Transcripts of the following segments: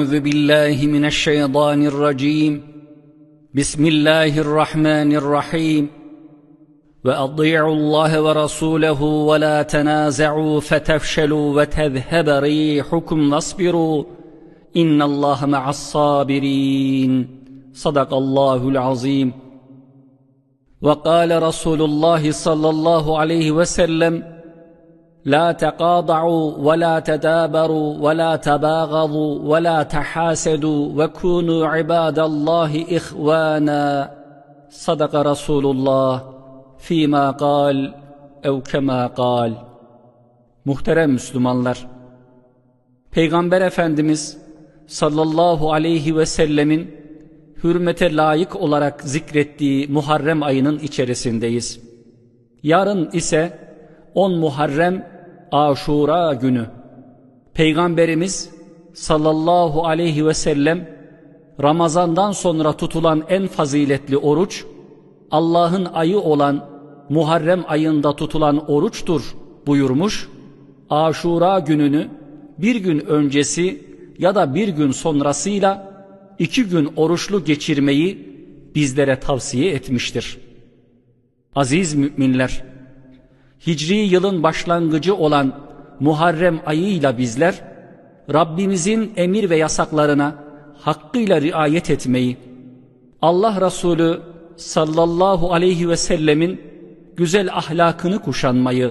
أعوذ بالله من الشيطان الرجيم. بسم الله الرحمن الرحيم. وأطيعوا الله ورسوله ولا تنازعوا فتفشلوا وتذهب ريحكم واصبروا. إن الله مع الصابرين. صدق الله العظيم. وقال رسول الله صلى الله عليه وسلم لا تقاضعوا ولا تدابروا ولا تباغضوا ولا تحاسدوا وكونوا عباد الله إخوانا صدق رسول الله فيما قال أو كما قال Muhterem Müslümanlar Peygamber Efendimiz sallallahu aleyhi ve sellemin hürmete layık olarak zikrettiği Muharrem ayının içerisindeyiz. Yarın ise 10 Muharrem Aşura günü. Peygamberimiz sallallahu aleyhi ve sellem Ramazandan sonra tutulan en faziletli oruç Allah'ın ayı olan Muharrem ayında tutulan oruçtur buyurmuş. Aşura gününü bir gün öncesi ya da bir gün sonrasıyla iki gün oruçlu geçirmeyi bizlere tavsiye etmiştir. Aziz müminler, Hicri yılın başlangıcı olan Muharrem ayıyla bizler, Rabbimizin emir ve yasaklarına hakkıyla riayet etmeyi, Allah Resulü sallallahu aleyhi ve sellemin güzel ahlakını kuşanmayı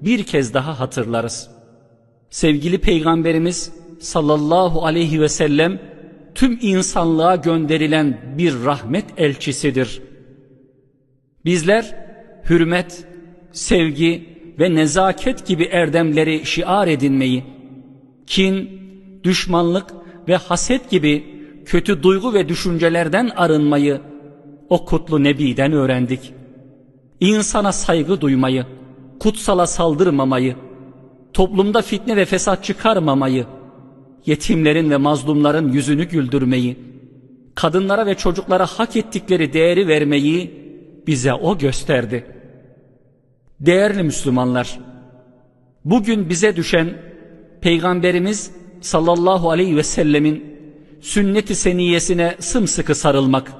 bir kez daha hatırlarız. Sevgili Peygamberimiz sallallahu aleyhi ve sellem tüm insanlığa gönderilen bir rahmet elçisidir. Bizler hürmet, sevgi ve nezaket gibi erdemleri şiar edinmeyi, kin, düşmanlık ve haset gibi kötü duygu ve düşüncelerden arınmayı o kutlu Nebi'den öğrendik. İnsana saygı duymayı, kutsala saldırmamayı, toplumda fitne ve fesat çıkarmamayı, yetimlerin ve mazlumların yüzünü güldürmeyi, kadınlara ve çocuklara hak ettikleri değeri vermeyi bize O gösterdi. Değerli Müslümanlar, bugün bize düşen Peygamberimiz sallallahu aleyhi ve sellemin sünnet-i seniyesine sımsıkı sarılmak,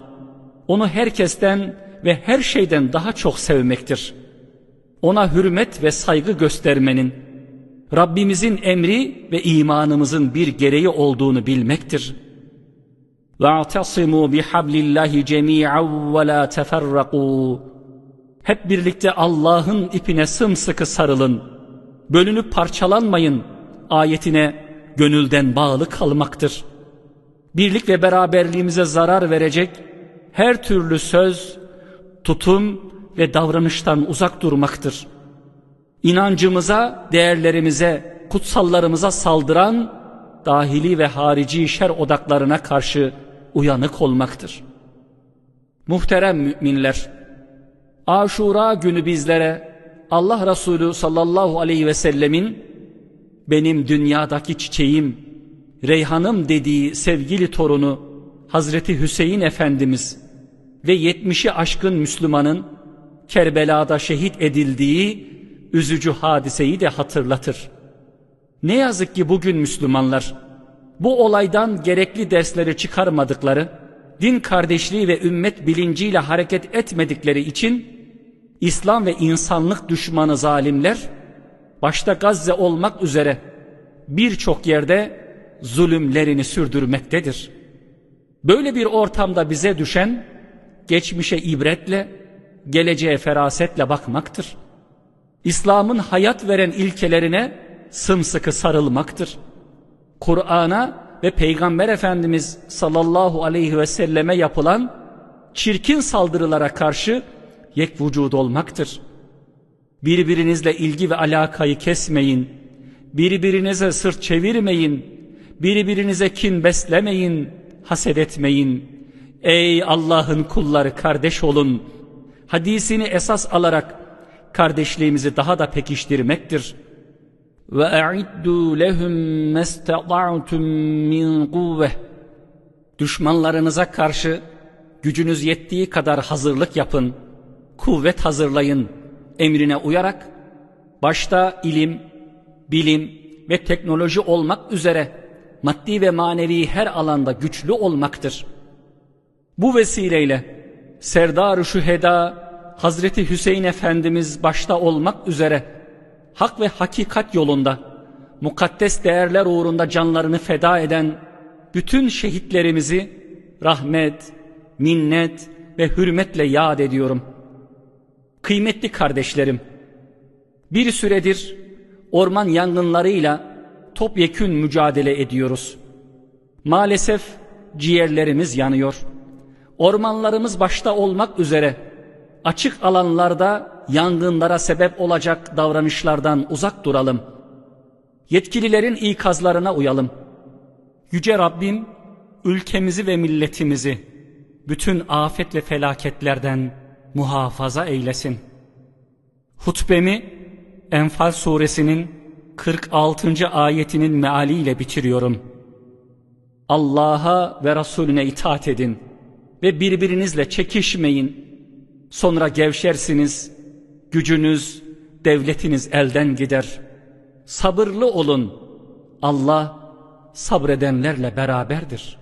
onu herkesten ve her şeyden daha çok sevmektir. Ona hürmet ve saygı göstermenin, Rabbimizin emri ve imanımızın bir gereği olduğunu bilmektir. وَاَعْتَصِمُوا بِحَبْلِ اللّٰهِ جَمِيعًا وَلَا تَفَرَّقُوا hep birlikte Allah'ın ipine sımsıkı sarılın. Bölünüp parçalanmayın ayetine gönülden bağlı kalmaktır. Birlik ve beraberliğimize zarar verecek her türlü söz, tutum ve davranıştan uzak durmaktır inancımıza, değerlerimize, kutsallarımıza saldıran dahili ve harici şer odaklarına karşı uyanık olmaktır. Muhterem müminler, Aşura günü bizlere Allah Resulü sallallahu aleyhi ve sellemin benim dünyadaki çiçeğim, reyhanım dediği sevgili torunu Hazreti Hüseyin Efendimiz ve yetmişi aşkın Müslümanın Kerbela'da şehit edildiği üzücü hadiseyi de hatırlatır. Ne yazık ki bugün Müslümanlar bu olaydan gerekli dersleri çıkarmadıkları, din kardeşliği ve ümmet bilinciyle hareket etmedikleri için İslam ve insanlık düşmanı zalimler başta Gazze olmak üzere birçok yerde zulümlerini sürdürmektedir. Böyle bir ortamda bize düşen geçmişe ibretle, geleceğe ferasetle bakmaktır. İslam'ın hayat veren ilkelerine sımsıkı sarılmaktır. Kur'an'a ve Peygamber Efendimiz sallallahu aleyhi ve selleme yapılan çirkin saldırılara karşı yek vücud olmaktır. Birbirinizle ilgi ve alakayı kesmeyin. Birbirinize sırt çevirmeyin. Birbirinize kin beslemeyin. Haset etmeyin. Ey Allah'ın kulları kardeş olun. Hadisini esas alarak kardeşliğimizi daha da pekiştirmektir. A'iddu lehum mastata'tum min kuvve. Düşmanlarınıza karşı gücünüz yettiği kadar hazırlık yapın. Kuvvet hazırlayın emrine uyarak başta ilim, bilim ve teknoloji olmak üzere maddi ve manevi her alanda güçlü olmaktır. Bu vesileyle Serdar-ı Şüheda Hazreti Hüseyin Efendimiz başta olmak üzere hak ve hakikat yolunda mukaddes değerler uğrunda canlarını feda eden bütün şehitlerimizi rahmet, minnet ve hürmetle yad ediyorum. Kıymetli kardeşlerim, bir süredir orman yangınlarıyla topyekün mücadele ediyoruz. Maalesef ciğerlerimiz yanıyor. Ormanlarımız başta olmak üzere açık alanlarda yangınlara sebep olacak davranışlardan uzak duralım. Yetkililerin ikazlarına uyalım. Yüce Rabbim ülkemizi ve milletimizi bütün afet ve felaketlerden muhafaza eylesin. Hutbemi Enfal suresinin 46. ayetinin mealiyle bitiriyorum. Allah'a ve Resulüne itaat edin ve birbirinizle çekişmeyin. Sonra gevşersiniz, gücünüz, devletiniz elden gider. Sabırlı olun. Allah sabredenlerle beraberdir.''